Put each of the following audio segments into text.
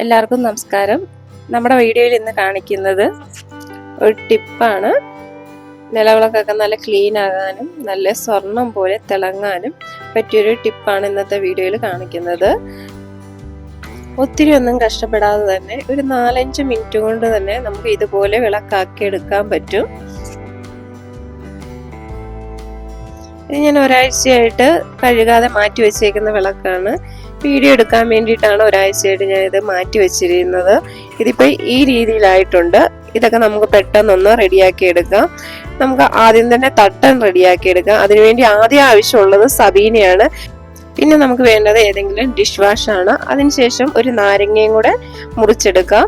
എല്ലാവർക്കും നമസ്കാരം. നമ്മുടെ വീഡിയോയിൽ ഇന്ന് കാണിക്കുന്നത് ഒരു ടിപ്പാണ്. നിലവിളക്കൊക്കെ നല്ല ക്ലീൻ ആകാനും നല്ല സ്വർണം പോലെ തിളങ്ങാനും പറ്റിയൊരു ടിപ്പാണ് ഇന്നത്തെ വീഡിയോയിൽ കാണിക്കുന്നത്. ഒത്തിരി ഒന്നും കഷ്ടപ്പെടാതെ തന്നെ ഒരു നാലഞ്ച് മിനിറ്റ് കൊണ്ട് തന്നെ നമുക്ക് ഇതുപോലെ വിളക്കാക്കി എടുക്കാൻ പറ്റും. ഇത് ഞാൻ ഒരാഴ്ചയായിട്ട് കഴുകാതെ മാറ്റി വെച്ചേക്കുന്ന വിളക്കാണ്. വീഡിയോ എടുക്കാൻ വേണ്ടിയിട്ടാണ് ഒരാഴ്ചയായിട്ട് ഞാൻ ഇത് മാറ്റി വെച്ചിരിക്കുന്നത്. ഇതിപ്പോൾ ഈ രീതിയിലായിട്ടുണ്ട്. ഇതൊക്കെ നമുക്ക് പെട്ടെന്നൊന്ന് റെഡിയാക്കി എടുക്കാം. നമുക്ക് ആദ്യം തന്നെ തട്ടൻ റെഡിയാക്കി എടുക്കാം. അതിനുവേണ്ടി ആദ്യം ആവശ്യമുള്ളത് സബീനയാണ്. പിന്നെ നമുക്ക് വേണ്ടത് ഏതെങ്കിലും ഡിഷ് വാഷ് ആണ് അതിനുശേഷം ഒരു നാരങ്ങയും കൂടെ മുറിച്ചെടുക്കാം.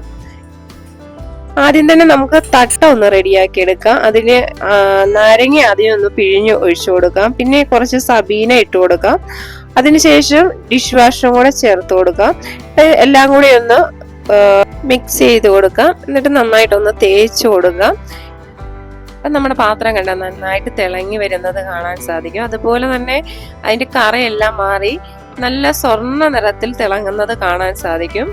ആദ്യം തന്നെ നമുക്ക് തട്ട ഒന്ന് റെഡിയാക്കി എടുക്കാം. അതിന് നാരങ്ങ ആദ്യം ഒന്ന് പിഴിഞ്ഞ് ഒഴിച്ചു കൊടുക്കാം. പിന്നെ കുറച്ച് സബീന ഇട്ട് കൊടുക്കാം. അതിനുശേഷം ഡിഷ് വാഷും കൂടെ ചേർത്ത് കൊടുക്കാം. എല്ലാം കൂടി ഒന്ന് മിക്സ് ചെയ്ത് കൊടുക്കാം. എന്നിട്ട് നന്നായിട്ടൊന്ന് തേച്ച് കൊടുക്കാം. അപ്പം നമ്മുടെ പാത്രം കണ്ട നന്നായിട്ട് തിളങ്ങി വരുന്നത് കാണാൻ സാധിക്കും. അതുപോലെ തന്നെ അതിന്റെ കറയെല്ലാം മാറി നല്ല സ്വർണ നിറത്തിൽ തിളങ്ങുന്നത് കാണാൻ സാധിക്കും.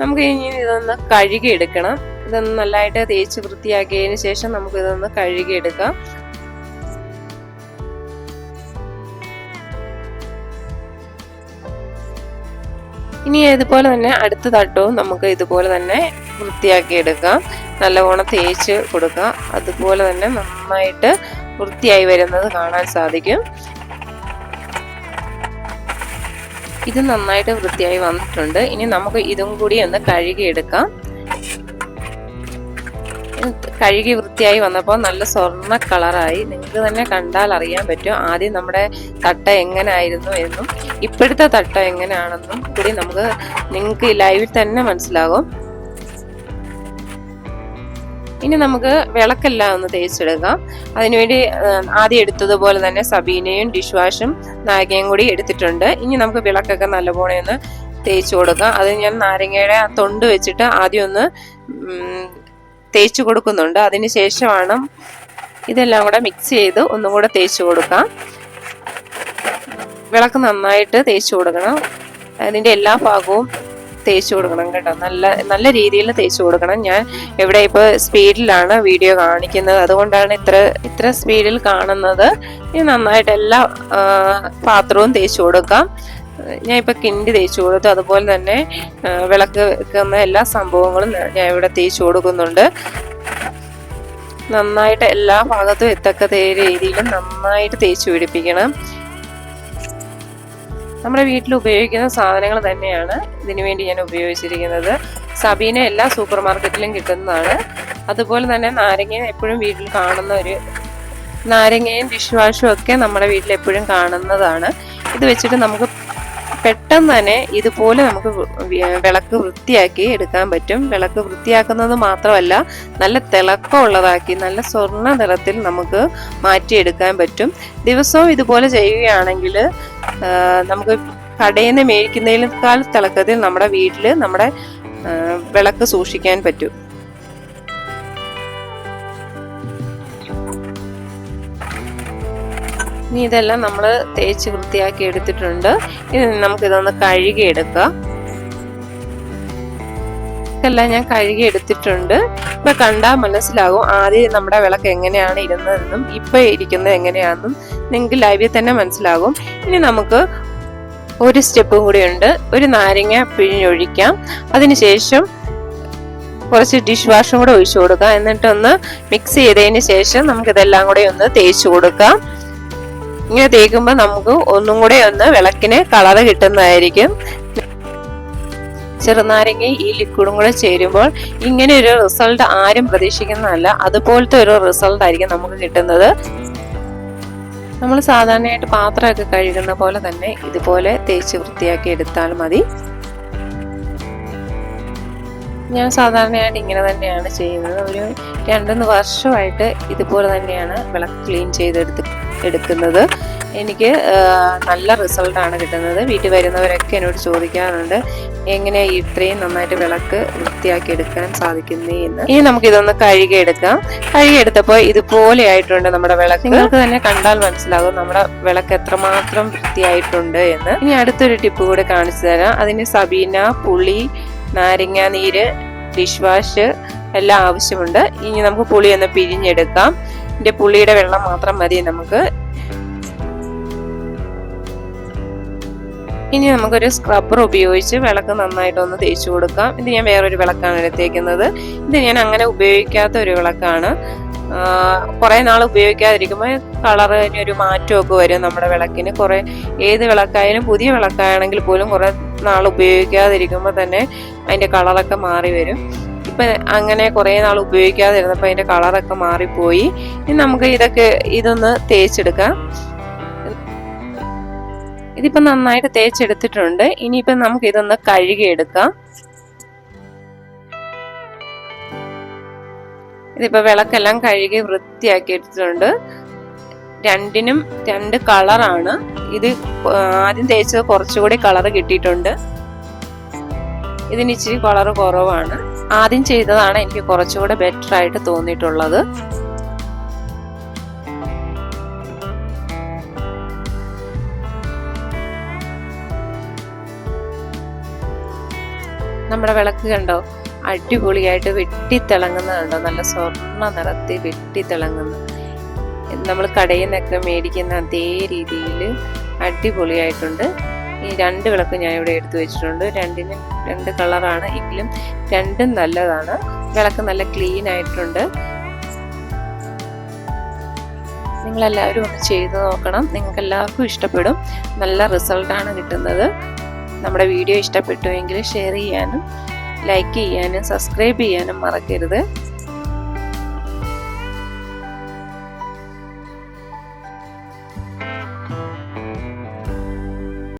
നമുക്ക് ഇനി ഇതൊന്ന് കഴുകി എടുക്കണം ഇതൊന്ന് നല്ലതായിട്ട് തേച്ച് വൃത്തിയാക്കിയതിന് ശേഷം നമുക്ക് ഇതൊന്ന് ഇനി ഇതുപോലെ തന്നെ അടുത്ത തട്ടവും നമുക്ക് ഇതുപോലെ തന്നെ വൃത്തിയാക്കി എടുക്കാം നല്ലവണ്ണം തേച്ച് കൊടുക്കാം അതുപോലെ തന്നെ നന്നായിട്ട് വൃത്തിയായി വരുന്നത് കാണാൻ സാധിക്കും. ഇത് നന്നായിട്ട് വൃത്തിയായി വന്നിട്ടുണ്ട്. ഇനി നമുക്ക് ഇതും കൂടി ഒന്ന് കഴുകിയെടുക്കാം. കഴുകി വൃത്തിയായി വന്നപ്പോൾ നല്ല സ്വർണ കളറായി. നിങ്ങൾക്ക് തന്നെ കണ്ടാൽ അറിയാൻ പറ്റും ആദ്യം നമ്മുടെ തട്ട എങ്ങനെയായിരുന്നു എന്നും ഇപ്പോഴത്തെ തട്ട എങ്ങനെയാണെന്നും കൂടി നമുക്ക് നിങ്ങൾക്ക് ലൈവിൽ തന്നെ മനസ്സിലാകും. ഇനി നമുക്ക് വിളക്കെല്ലാം ഒന്ന് തേച്ചെടുക്കാം അതിനുവേണ്ടി ആദ്യം എടുത്തതുപോലെ തന്നെ സബീനയും ഡിഷ് വാഷും നാരങ്ങയും കൂടി എടുത്തിട്ടുണ്ട്. ഇനി നമുക്ക് വിളക്കൊക്കെ നല്ലപോലെ ഒന്ന് തേച്ച് കൊടുക്കാം. അത് ഞാൻ നാരങ്ങയുടെ തൊണ്ട് വെച്ചിട്ട് ആദ്യം ഒന്ന് തേച്ച് കൊടുക്കുന്നുണ്ട്. അതിന് ശേഷമാണ് ഇതെല്ലാം കൂടെ മിക്സ് ചെയ്ത് ഒന്നും കൂടെ തേച്ച് കൊടുക്കാം വിളക്ക് നന്നായിട്ട് തേച്ച് കൊടുക്കണം. അതിന്റെ എല്ലാ ഭാഗവും തേച്ച് കൊടുക്കണം കേട്ടോ. നല്ല നല്ല രീതിയിൽ തേച്ച് കൊടുക്കണം. ഞാൻ ഇവിടെ ഇപ്പോൾ സ്പീഡിലാണ് വീഡിയോ കാണിക്കുന്നത്. അതുകൊണ്ടാണ് ഇത്ര ഇത്ര സ്പീഡിൽ കാണുന്നത്. ഇനി നന്നായിട്ട് എല്ലാ പാത്രവും തേച്ച് കൊടുക്കാം. ഞാൻ ഇപ്പോൾ കിണ്ടി തേച്ച് കൊടുത്തു. അതുപോലെ തന്നെ വിളക്ക് വെക്കുന്ന എല്ലാ സംഭവങ്ങളും ഞാൻ ഇവിടെ തേച്ച് കൊടുക്കുന്നുണ്ട്. നന്നായിട്ട് എല്ലാ ഭാഗത്തും എത്തക്ക രീതിയിലും നന്നായിട്ട് തേച്ച് പിടിപ്പിക്കണം. നമ്മുടെ വീട്ടിൽ ഉപയോഗിക്കുന്ന സാധനങ്ങൾ തന്നെയാണ് ഇതിനു വേണ്ടി ഞാൻ ഉപയോഗിച്ചിരിക്കുന്നത്. സബീന എല്ലാ സൂപ്പർ മാർക്കറ്റിലും കിട്ടുന്നതാണ്. അതുപോലെ തന്നെ നാരങ്ങയും എപ്പോഴും വീട്ടിൽ കാണുന്ന ഒരു നാരങ്ങയും ഡിഷ് വാഷും ഒക്കെ നമ്മുടെ വീട്ടിൽ എപ്പോഴും കാണുന്നതാണ്. ഇത് വെച്ചിട്ട് നമുക്ക് പെട്ടെന്ന് തന്നെ ഇതുപോലെ നമുക്ക് വിളക്ക് വൃത്തിയാക്കി എടുക്കാൻ പറ്റും. വിളക്ക് വൃത്തിയാക്കുന്നത് മാത്രമല്ല നല്ല തിളക്കമുള്ളതാക്കി നല്ല സ്വർണ നിറത്തിൽ നമുക്ക് മാറ്റിയെടുക്കാൻ പറ്റും. ദിവസവും ഇതുപോലെ ചെയ്യുകയാണെങ്കിൽ നമുക്ക് കടയിൽ നിന്ന് മേടിക്കുന്നതിനേക്കാൾ തിളക്കത്തിൽ നമ്മുടെ വീട്ടിൽ നമ്മുടെ വിളക്ക് സൂക്ഷിക്കാൻ പറ്റും. ഇനി ഇതെല്ലാം നമ്മൾ തേച്ച് വൃത്തിയാക്കി എടുത്തിട്ടുണ്ട്. ഇനി നമുക്കിതൊന്ന് കഴുകി എടുക്കാം ഇതെല്ലാം ഞാൻ കഴുകി എടുത്തിട്ടുണ്ട് ഇപ്പൊ കണ്ടാൽ മനസ്സിലാകും ആദ്യം നമ്മുടെ വിളക്ക് എങ്ങനെയാണ് ഇരുന്നതെന്നും ഇപ്പൊ ഇരിക്കുന്നത് എങ്ങനെയാണെന്നും നിങ്ങൾക്ക് ലൈവിൽ തന്നെ മനസ്സിലാകും. ഇനി നമുക്ക് ഒരു സ്റ്റെപ്പും കൂടി ഉണ്ട്. ഒരു നാരങ്ങ പിഴിഞ്ഞൊഴിക്കാം. അതിനുശേഷം കുറച്ച് ഡിഷ് വാഷും കൂടെ ഒഴിച്ചു കൊടുക്കാം. എന്നിട്ടൊന്ന് മിക്സ് ചെയ്തതിന് ശേഷം നമുക്കിതെല്ലാം കൂടെ ഒന്ന് തേച്ച് കൊടുക്കാം. ഇങ്ങനെ തേക്കുമ്പോൾ നമുക്ക് ഒന്നും കൂടെ ഒന്ന് വിളക്കിന് കളറ് കിട്ടുന്നതായിരിക്കും. ചെറുനാരങ്ങ ഈ ലിക്വിഡും കൂടെ ചേരുമ്പോൾ ഇങ്ങനെ ഒരു റിസൾട്ട് ആരും പ്രതീക്ഷിക്കുന്നതല്ല. അതുപോലത്തെ ഒരു റിസൾട്ട് ആയിരിക്കും നമുക്ക് കിട്ടുന്നത്. നമ്മൾ സാധാരണയായിട്ട് പാത്രമൊക്കെ കഴുകുന്ന പോലെ തന്നെ ഇതുപോലെ തേച്ച് വൃത്തിയാക്കി എടുത്താൽ മതി. ഞാൻ സാധാരണയായിട്ട് ഇങ്ങനെ തന്നെയാണ് ചെയ്യുന്നത്. ഒരു രണ്ടുമൂന്ന് വർഷമായിട്ട് ഇതുപോലെ തന്നെയാണ് വിളക്ക് ക്ലീൻ ചെയ്തെടുത്ത് എടുക്കുന്നത്. എനിക്ക് നല്ല റിസൾട്ടാണ് കിട്ടുന്നത്. വീട്ടിൽ വരുന്നവരൊക്കെ എന്നോട് ചോദിക്കാറുണ്ട് എങ്ങനെ ഇത്രയും നന്നായിട്ട് വിളക്ക് വൃത്തിയാക്കി എടുക്കാൻ സാധിക്കുന്നേ എന്ന്? ഇനി നമുക്ക് ഇതൊന്ന് കഴുകിയെടുക്കാം കഴുകിയെടുത്തപ്പോൾ ഇതുപോലെ ആയിട്ടുണ്ട് നമ്മുടെ വിളക്ക്. നിങ്ങൾക്ക് തന്നെ കണ്ടാൽ മനസ്സിലാകും നമ്മുടെ വിളക്ക് എത്രമാത്രം വൃത്തിയായിട്ടുണ്ട് എന്ന്. ഇനി അടുത്തൊരു ടിപ്പ് കൂടെ കാണിച്ചു തരാം. അതിന് സബീന പുളി നാരങ്ങാനീര് ഡിഷ് വാഷ് എല്ലാം ആവശ്യമുണ്ട്. ഇനി നമുക്ക് പുളി ഒന്ന് പിഴിഞ്ഞെടുക്കാം. ഇതിന്റെ പുളിയുടെ വെള്ളം മാത്രം മതി നമുക്ക്. ഇനി നമുക്കൊരു സ്ക്രബ്ബർ ഉപയോഗിച്ച് വിളക്ക് നന്നായിട്ടൊന്ന് തേച്ചു കൊടുക്കാം. ഇത് ഞാൻ വേറൊരു വിളക്കാണ് എടുത്തേക്കുന്നത്. ഇത് ഞാൻ അങ്ങനെ ഉപയോഗിക്കാത്ത ഒരു വിളക്കാണ്. കുറേ നാൾ ഉപയോഗിക്കാതിരിക്കുമ്പോൾ കളറിന് ഒരു മാറ്റമൊക്കെ വരും നമ്മുടെ വിളക്കിന്. കുറേ ഏത് വിളക്കായാലും പുതിയ വിളക്കാണെങ്കിൽ പോലും കുറേ നാൾ ഉപയോഗിക്കാതിരിക്കുമ്പോൾ തന്നെ അതിന്റെ കളറൊക്കെ മാറി വരും. ഇപ്പം അങ്ങനെ കുറേ നാൾ ഉപയോഗിക്കാതിരുന്നപ്പോൾ അതിന്റെ കളറൊക്കെ മാറിപ്പോയി. ഇനി നമുക്ക് ഇതൊക്കെ ഇതൊന്ന് തേച്ചെടുക്കാം. ഇതിപ്പോൾ നന്നായിട്ട് തേച്ചെടുത്തിട്ടുണ്ട്. ഇനിയിപ്പം നമുക്ക് ഇതൊന്ന് കഴുകിയെടുക്കാം. ഇതിപ്പോൾ വിളക്കെല്ലാം കഴുകി വൃത്തിയാക്കി എടുത്തിട്ടുണ്ട്. രണ്ടിനും രണ്ട് കളറാണ്. ഇത് ആദ്യം തേച്ചത് കുറച്ചുകൂടി കളർ കിട്ടിയിട്ടുണ്ട്. ഇതിന് ഇച്ചിരി കളർ കുറവാണ്. ആദ്യം ചെയ്തതാണ് എനിക്ക് കുറച്ചുകൂടെ ബെറ്റർ ആയിട്ട് തോന്നിയിട്ടുള്ളത്. നമ്മുടെ വിളക്ക് കണ്ടോ? അടിപൊളിയായിട്ട് വെട്ടിത്തിളങ്ങുന്നത് കണ്ടോ നല്ല സ്വർണ നിറത്തിൽ വെട്ടിത്തിളങ്ങുന്നു. നമ്മൾ കടയിൽ നിന്നൊക്കെ മേടിക്കുന്ന അതേ രീതിയിൽ അടിപൊളിയായിട്ടുണ്ട്. ഈ രണ്ട് വിളക്ക് ഞാൻ ഇവിടെ എടുത്തു വെച്ചിട്ടുണ്ട്. രണ്ടിനും രണ്ട് കളറാണ് എങ്കിലും രണ്ടും നല്ലതാണ്. വിളക്ക് നല്ല ക്ലീൻ ആയിട്ടുണ്ട്. നിങ്ങളെല്ലാവരും ഒന്ന് ചെയ്ത് നോക്കണം. നിങ്ങൾക്ക് എല്ലാവർക്കും ഇഷ്ടപ്പെടും. നല്ല റിസൾട്ടാണ് കിട്ടുന്നത്. നമ്മുടെ വീഡിയോ ഇഷ്ടപ്പെട്ടുവെങ്കിൽ ഷെയർ ചെയ്യാനും ലൈക്ക് ചെയ്യാനും സബ്സ്ക്രൈബ് ചെയ്യാനും മറക്കരുത്.